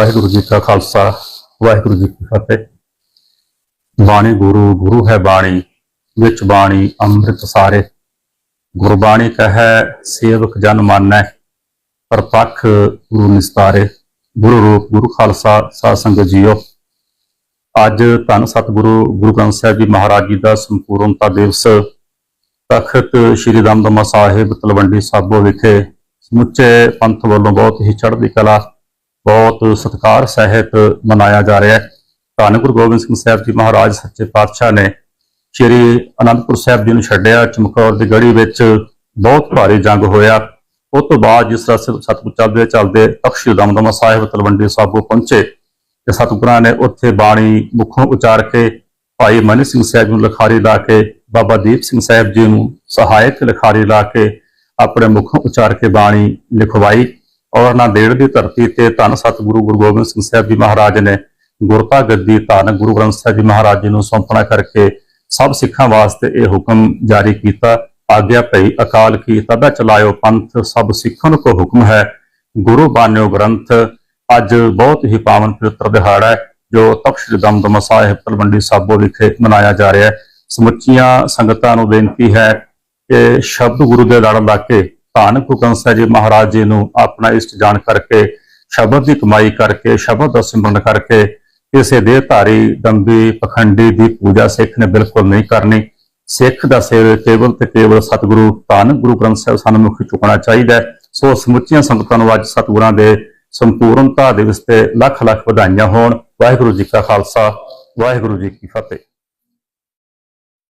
ਵਾਹਿਗੁਰੂ ਜੀ ਕਾ ਖਾਲਸਾ, ਵਾਹਿਗੁਰੂ ਜੀ ਕੀ ਫਤਿਹ। ਬਾਣੀ ਗੁਰੂ ਗੁਰੂ ਹੈ ਬਾਣੀ, ਵਿੱਚ ਬਾਣੀ ਅੰਮ੍ਰਿਤ ਸਾਰੇ। ਗੁਰਬਾਣੀ ਕਹੈ, ਸੇਵਕ ਜਨ ਮਾਨੈ, ਪਰਪੱਖ ਗੁਰੂ ਨਿਸਤਾਰੇ। ਗੁਰੂ ਰੂਪ, ਗੁਰੂ ਖਾਲਸਾ, ਸਾਧ ਸੰਗਤ ਜੀਓ। ਅੱਜ ਧੰਨ ਸਤਿਗੁਰੂ, ਗੁਰੂ ਗ੍ਰੰਥ ਸਾਹਿਬ ਜੀ ਮਹਾਰਾਜ ਜੀ ਦਾ ਸੰਪੂਰਨਤਾ ਦਿਵਸ ਤਖਤ ਸ੍ਰੀ ਦਮਦਮਾ ਸਾਹਿਬ ਤਲਵੰਡੀ ਸਾਬੋ ਵਿਖੇ ਸਮੁੱਚੇ ਪੰਥ ਵੱਲੋਂ ਬਹੁਤ ਹੀ ਚੜ੍ਹਦੀ ਕਲਾ ਬਹੁਤ ਸਤਿਕਾਰ ਸਹਿਤ ਮਨਾਇਆ ਜਾ ਰਿਹਾ ਹੈ। ਧੰਨ ਗੁਰੂ ਗੋਬਿੰਦ ਸਿੰਘ ਸਾਹਿਬ ਜੀ ਮਹਾਰਾਜ ਸੱਚੇ ਪਾਤਸ਼ਾਹ ਨੇ ਸ੍ਰੀ ਅਨੰਦਪੁਰ ਸਾਹਿਬ ਜੀ ਨੂੰ ਛੱਡਿਆ, ਚਮਕੌਰ ਦੀ ਗੜੀ ਵਿੱਚ ਬਹੁਤ ਭਾਰੀ ਜੰਗ ਹੋਇਆ। ਉਸ ਤੋਂ ਬਾਅਦ ਜਿਸ ਤਰ੍ਹਾਂ ਸ- ਸਤਿਗੁਰ ਚੱਲਦੇ ਚੱਲਦੇ ਅਕਸ਼ੀ ਦਮਦਮਾ ਸਾਹਿਬ, ਤਲਵੰਡੀ ਸਾਬੋ ਪਹੁੰਚੇ ਤੇ ਸਤਿਗੁਰਾਂ ਨੇ ਉੱਥੇ ਬਾਣੀ ਮੁਖੋਂ ਉਚਾਰ ਕੇ ਭਾਈ ਮਨੀ ਸਿੰਘ ਸਾਹਿਬ ਨੂੰ ਲਿਖਾਰੀ ਲਾ ਕੇ, ਬਾਬਾ ਦੀਪ ਸਿੰਘ ਸਾਹਿਬ ਜੀ ਨੂੰ ਸਹਾਇਕ ਲਿਖਾਰੀ ਲਾ ਕੇ ਆਪਣੇ ਮੁਖੋਂ ਉਚਾਰ ਕੇ ਬਾਣੀ ਲਿਖਵਾਈ। ਔਰ ਨਾਂਦੇੜ ਦੀ ਧਰਤੀ ਤੇ ਧੰਨ ਸਤਿਗੁਰੂ ਗੁਰੂ ਗੋਬਿੰਦ ਸਿੰਘ ਸਾਹਿਬ ਜੀ ਮਹਾਰਾਜ ਨੇ ਗੁਰਤਾ ਗੱਦੀ ਧੰਨ ਗੁਰੂ ਗ੍ਰੰਥ ਸਾਹਿਬ ਜੀ ਮਹਾਰਾਜ ਜੀ ਨੂੰ ਸੌਂਪਣਾ ਕਰਕੇ ਸਭ ਸਿੱਖਾਂ ਵਾਸਤੇ ਇਹ ਹੁਕਮ ਜਾਰੀ ਕੀਤਾ। ਆਗਿਆ ਭਈ ਅਕਾਲ ਕੀ ਤਬਾ ਚਲਾਇਓ ਪੰਥ, ਸਭ ਸਿੱਖਾਂ ਕੋ ਹੁਕਮ ਹੈ। ਗੁਰੂ ਬਾਣਿਓ ਗ੍ਰੰਥ, ਅੱਜ ਬਹੁਤ ਹੀ ਪਾਵਨ ਪਵਿੱਤਰ ਦਿਹਾੜਾ ਹੈ, ਜੋ ਤਖਤ ਸ੍ਰੀ ਦਮਦਮਾ ਸਾਹਿਬ ਤਲਵੰਡੀ ਸਾਬੋ ਵਿਖੇ ਮਨਾਇਆ ਜਾ ਰਿਹਾ ਹੈ। ਸਮੁੱਚੀਆਂ ਸੰਗਤਾਂ ਨੂੰ ਬੇਨਤੀ ਹੈ ਕਿ ਸ਼ਬਦ ਗੁਰੂ ਦੇ ਲੜ ਲਾ ਕੇ ਧੰਨ ਗੁਰੂ ਗ੍ਰੰਥ ਸਾਹਿਬ ਜੀ ਮਹਾਰਾਜ ਜੀ ਨੂੰ ਆਪਣਾ ਇਸ਼ਟ ਜਾਣ ਕਰਕੇ, ਸ਼ਬਦ ਦੀ ਕਮਾਈ ਕਰਕੇ, ਸ਼ਬਦ ਦਾ ਸਿਮਰਨ ਕਰਕੇ ਕਿਸੇ ਦੇਹਧਾਰੀ ਦੰਬੀ ਪਖੰਡੀ ਦੀ ਪੂਜਾ ਸਿੱਖ ਨੇ ਬਿਲਕੁਲ ਨਹੀਂ ਕਰਨੀ। ਸਿੱਖ ਦਾ ਸਿਰ ਕੇਵਲ ਤੇ ਕੇਵਲ ਸਤਿਗੁਰੂ, ਧੰਨ ਗੁਰੂ ਗ੍ਰੰਥ ਸਾਹਿਬ ਸਾਨੂੰ ਮੁਖੀ ਚੁਕਣਾ ਚਾਹੀਦਾ ਹੈ। ਸੋ ਸਮੁੱਚੀਆਂ ਸੰਗਤਾਂ ਨੂੰ ਅੱਜ ਸਤਿਗੁਰਾਂ ਦੇ ਸੰਪੂਰਨਤਾ ਦਿਵਸ ਤੇ ਲੱਖ ਲੱਖ ਵਧਾਈਆਂ ਹੋਣ। ਵਾਹਿਗੁਰੂ ਜੀ ਕਾ ਖਾਲਸਾ, ਵਾਹਿਗੁਰੂ ਜੀ ਕੀ ਫਤਿਹ।